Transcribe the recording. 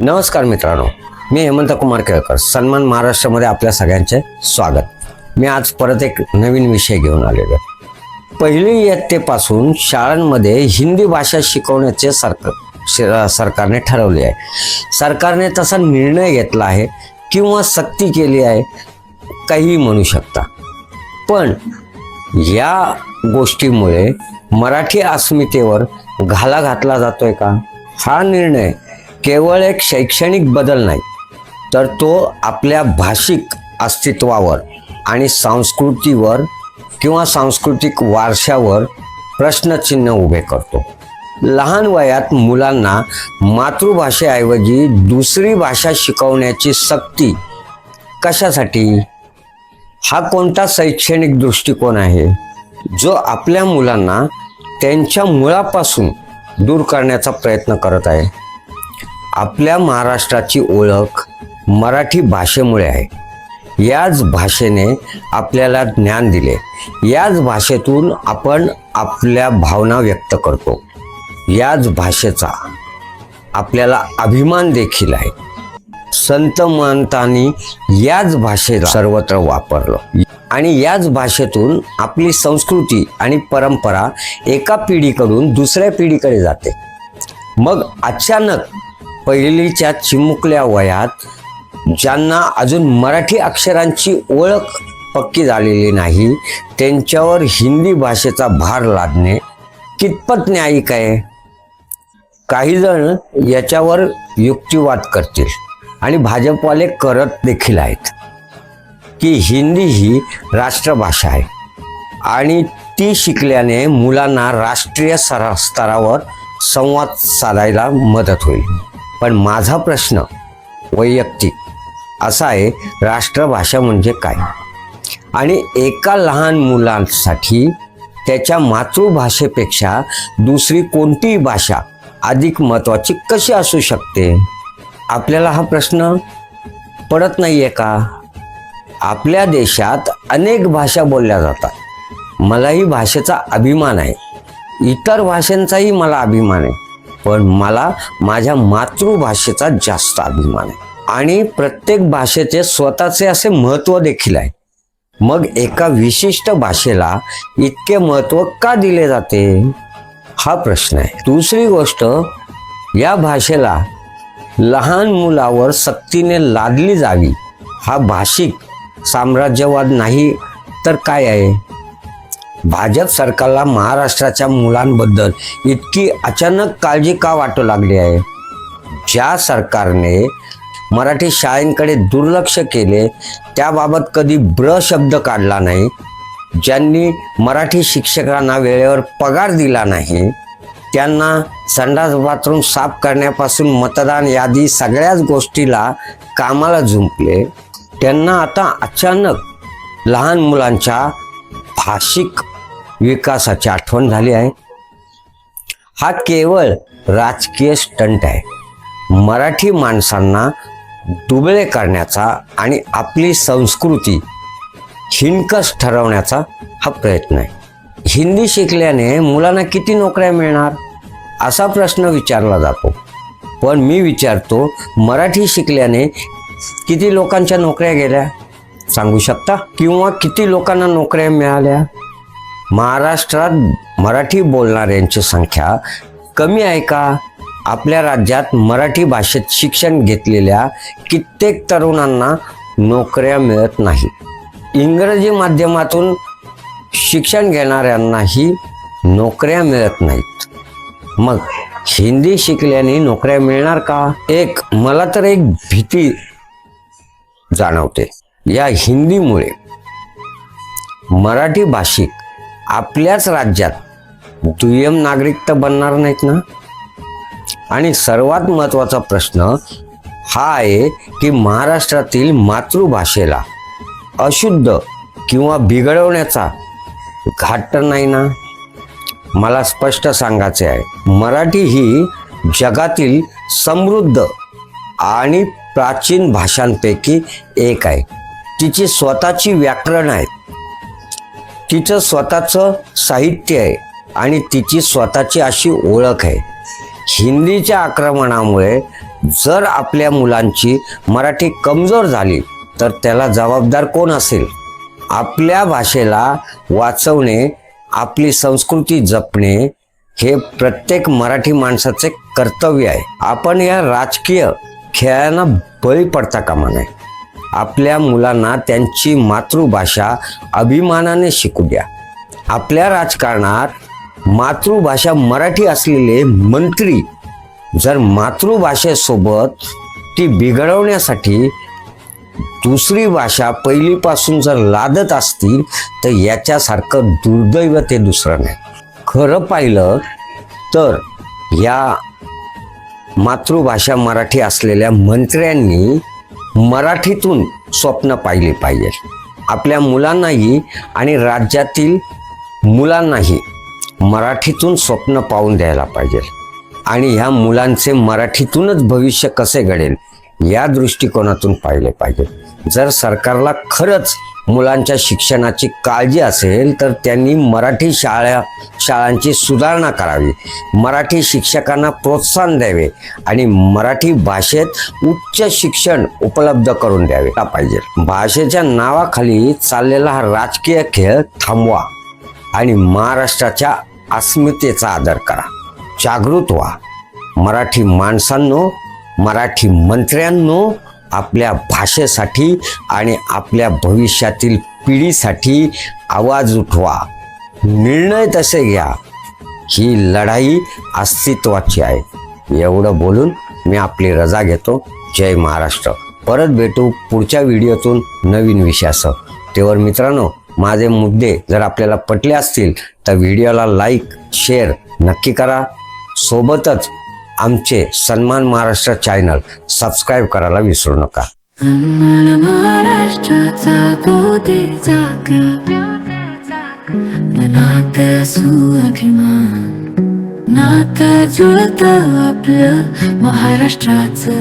नमस्कार मित्रांनो मी हेमंत कुमार केळकर सन्मान महाराष्ट्रामध्ये आपल्या सगळ्यांचे स्वागत. मी आज परत एक नवीन विषय घेऊन आलेलो आहे. पहिली इयत्तेपासून शाळांमध्ये हिंदी भाषा शिकवण्याचे सरकार श- सरकारने ठरवले आहे. सरकारने तसा निर्णय घेतला आहे किंवा सक्ती केली आहे काहीही म्हणू शकता. पण या गोष्टीमुळे मराठी अस्मितेवर घाला घातला जातोय का? हा निर्णय केवळ एक शैक्षणिक बदल नाही तर तो आपल्या भाषिक अस्तित्वावर आणि संस्कृतीवर किंवा सांस्कृतिक वारशावर प्रश्नचिन्ह उभे करतो. लहान वयात मुलांना मातृभाषेऐवजी दुसरी भाषा शिकवण्याची सक्ती कशासाठी? हा कोणता शैक्षणिक दृष्टिकोन आहे जो आपल्या मुलांना त्यांच्या मुळापासून दूर करण्याचा प्रयत्न करत आहे? आपल्या महाराष्ट्राची ओळख मराठी भाषेमुळे आहे. याच भाषेने आपल्याला ज्ञान दिले. याच भाषेतून आपण आपल्या भावना व्यक्त करतो. याच भाषेचा आपल्याला अभिमान देखील आहे. संत महंतांनी याच भाषेला सर्वत्र वापरलं. आणि याच भाषेतून आपली संस्कृती आणि परंपरा एका पिढीकडून दुसऱ्या पिढीकडे जाते. मग अचानक पहिलीच्या चिमुकल्या वयात ज्यांना अजून मराठी अक्षरांची ओळख पक्की झालेली नाही त्यांच्यावर हिंदी भाषेचा भार लादणे कितपत न्यायिक आहे? काही जण याच्यावर युक्तिवाद करतील आणि भाजपवाले करत देखील आहेत. की हिंदी ही राष्ट्रभाषा आहे आणि ती शिकल्याने मुलांना राष्ट्रीय सरा स्तरावर संवाद साधायला मदत होईल. पण माझा प्रश्न वैयक्तिक असा आहे राष्ट्रभाषा म्हणजे काय? आणि एका लहान मुलांसाठी त्याच्या मातृभाषेपेक्षा दुसरी कोणतीही भाषा अधिक महत्त्वाची कशी असू शकते? आपल्याला हा प्रश्न पडत नाही आहे का? आपल्या देशात अनेक भाषा बोलल्या जातात. मलाही भाषेचा अभिमान आहे. इतर भाषांचाही मला अभिमान आहे. पण मला माझ्या मातृभाषेचा जास्त अभिमान आहे. आणि प्रत्येक भाषेचे स्वतःचे असे महत्त्व देखील आहे. मग एका विशिष्ट भाषेला इतके महत्त्व का दिले जाते? हा प्रश्न आहे. दुसरी गोष्ट या भाषेला लहान मुलावर सक्तीने लादली जावी हा भाषिक साम्राज्यवाद नाही तर काय आहे? भाजप सरकारला महाराष्ट्राच्या मुलांबद्दल इतकी अचानक काळजी का वाटू लागली आहे? ज्या सरकारने मराठी शाळेंकडे दुर्लक्ष केले त्याबाबत कधी ब्र शब्द काढला नाही ज्यांनी मराठी शिक्षकांना वेळेवर पगार दिला नाही त्यांना संडास बाथरूम साफ करण्यापासून मतदान यादी सगळ्याच गोष्टीला कामाला झुंपले त्यांना आता अचानक लहान मुलांच्या भाषिक विकासाची आठवण झाली आहे. हा केवळ राजकीय स्टंट आहे. मराठी माणसांना दुबळे करण्याचा आणि आपली संस्कृती हिणकस ठरवण्याचा हा प्रयत्न आहे. हिंदी शिकल्याने मुलांना किती नोकऱ्या मिळणार? असा प्रश्न विचारला जातो. पण मी विचारतो मराठी शिकल्याने किती लोकांच्या नोकऱ्या गेल्या? सांगू शकता? किंवा किती लोकांना नोकऱ्या मिळाल्या? महाराष्ट्रात मराठी बोलणाऱ्यांची संख्या कमी आहे का? आपल्या राज्यात मराठी भाषेत शिक्षण घेतलेल्या कित्येक तरुणांना नोकऱ्या मिळत नाही. इंग्रजी माध्यमातून शिक्षण घेणाऱ्यांनाही नोकऱ्या मिळत नाहीत. मग हिंदी शिकल्याने नोकऱ्या मिळणार का? एक मला तर एक भीती जाणवते. या हिंदीमुळे मराठी भाषिक आपल्याच राज्यात दुय्यम नागरिक तर बनणार नाहीत ना? आणि सर्वात महत्त्वाचा प्रश्न हा आहे की महाराष्ट्रातील मातृभाषेला अशुद्ध किंवा बिघडवण्याचा घाट तर नाही ना? मला स्पष्ट सांगायचे आहे मराठी ही जगातील समृद्ध आणि प्राचीन भाषांपैकी एक आहे. तिची स्वतःची व्याकरण आहे तिचं स्वतःचं साहित्य आहे आणि तिची स्वतःची अशी ओळख आहे. हिंदीच्या आक्रमणामुळे जर आपल्या मुलांची मराठी कमजोर झाली तर त्याला जबाबदार कोण असेल? आपल्या भाषेला वाचवणे आपली संस्कृती जपणे हे प्रत्येक मराठी माणसाचे कर्तव्य आहे. आपण या राजकीय खेळांना बळी पडता कामा नये. आपल्या मुलांना त्यांची मातृभाषा अभिमानाने शिकू द्या आपल्या राजकारणात मातृभाषा मराठी असलेले मंत्री जर मातृभाषेसोबत ती बिघडवण्यासाठी दुसरी भाषा पहिलीपासून जर लादत असतील तर याच्यासारखं दुर्दैव ते दुसरं नाही. खरं पाहिलं तर या मातृभाषा मराठी असलेल्या मंत्र्यांनी मराठीतून स्वप्न पाहिले पाहिजे. आपल्या मुलांनाही आणि राज्यातील मुलांनाही मराठीतून स्वप्न पाहून द्यायला पाहिजे. आणि ह्या मुलांचे मराठीतूनच भविष्य कसे घडेल या दृष्टिकोनातून पाहिले पाहिजे. जर सरकारला खरंच मुलांच्या शिक्षणाची काळजी असेल तर त्यांनी मराठी शाळा शाळांची सुधारणा करावी. मराठी शिक्षकांना प्रोत्साहन द्यावे आणि मराठी भाषेत उच्च शिक्षण उपलब्ध करून द्यावे. पाहिजे. भाषेच्या नावाखाली चाललेला हा राजकीय खेळ थांबवा आणि महाराष्ट्राच्या अस्मितेचा आदर करा. जागृत व्हा. मराठी माणसांनो मराठी मंत्र्यांनो आपल्या भाषेसाठी आणि आपल्या भविष्यातील पिढीसाठी आवाज उठवा. निर्णय तसे घ्या. ही लढाई अस्तित्वाची आहे. एवढं बोलून मी आपली रजा घेतो. जय महाराष्ट्र. परत भेटू पुढच्या व्हिडिओतून नवीन विषयासह. तेव्हा मित्रांनो माझे मुद्दे जर आपल्याला पटले असतील तर व्हिडिओला लाईक शेअर नक्की करा. सोबतच आमचे सन्मान महाराष्ट्र चॅनल सबस्क्राईब करायला विसरू नका. नात जुळत आपलं महाराष्ट्राचं.